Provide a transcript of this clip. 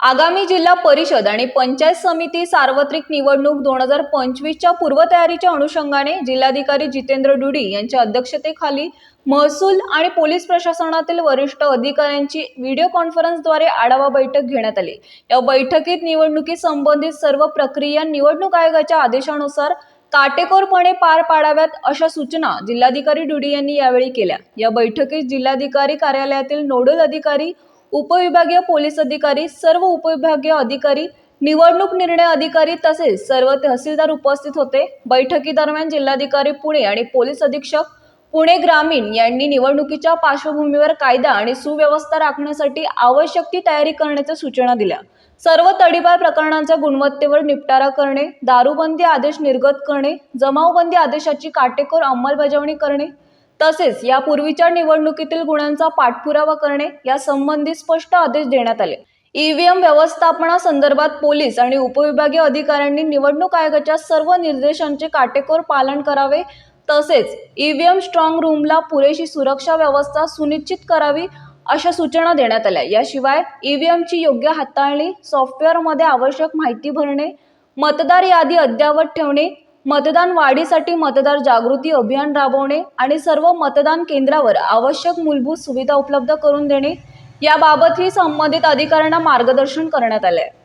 आगामी जिल्हा परिषद आणि पंचायत समिती सार्वत्रिक निवडणूक दोन हजार पंचवीसच्या पूर्वतयारीच्या अनुषंगाने जिल्हाधिकारी जितेंद्र डुडी यांच्या अध्यक्षतेखाली महसूल आणि पोलीस प्रशासनातील वरिष्ठ अधिकाऱ्यांची व्हिडिओ कॉन्फरन्सद्वारे आढावा बैठक घेण्यात आली. या बैठकीत निवडणुकी संबंधित सर्व प्रक्रिया निवडणूक आयोगाच्या आदेशानुसार काटेकोरपणे पार पाडाव्यात अशा सूचना जिल्हाधिकारी डुडी यांनी यावेळी केल्या. या बैठकीत जिल्हाधिकारी कार्यालयातील नोडल अधिकारी उपविभागीय पोलीस अधिकारी सर्व उपविभागीय अधिकारी निवडणूक निर्णय अधिकारी तसेच सर्व तहसीलदार उपस्थित होते. बैठकीदरम्यान जिल्हाधिकारी पुणे आणि पोलीस अधीक्षक पुणे ग्रामीण यांनी निवडणुकीच्या पार्श्वभूमीवर कायदा आणि सुव्यवस्था राखण्यासाठी आवश्यक ती तयारी करण्याच्या सूचना दिल्या. सर्व तडीपार प्रकरणांच्या गुणवत्तेवर निपटारा करणे दारूबंदी आदेश निर्गत करणे जमावबंदी आदेशाची काटेकोर अंमलबजावणी करणे तसेच यापूर्वीच्या निवडणुकीतील गुणांचा पाठपुरावा करणे यासंबंधी स्पष्ट आदेश देण्यात आले. ईव्हीएम व्यवस्थापनासंदर्भात पोलीस आणि उपविभागीय अधिकाऱ्यांनी निवडणूक आयोगाच्या सर्व निर्देशांचे काटेकोर पालन करावे. तसेच ईव्हीएम स्ट्रॉंग रूमला पुरेशी सुरक्षा व्यवस्था सुनिश्चित करावी अशा सूचना देण्यात आल्या. याशिवाय ईव्हीएमची योग्य हाताळणी सॉफ्टवेअरमध्ये आवश्यक माहिती भरणे मतदार यादी अद्ययावत ठेवणे मतदान वाढीसाठी मतदार जागृती अभियान राबवणे आणि सर्व मतदान केंद्रावर आवश्यक मूलभूत सुविधा उपलब्ध करून देणे याबाबतही संबंधित अधिकाऱ्यांना मार्गदर्शन करण्यात आले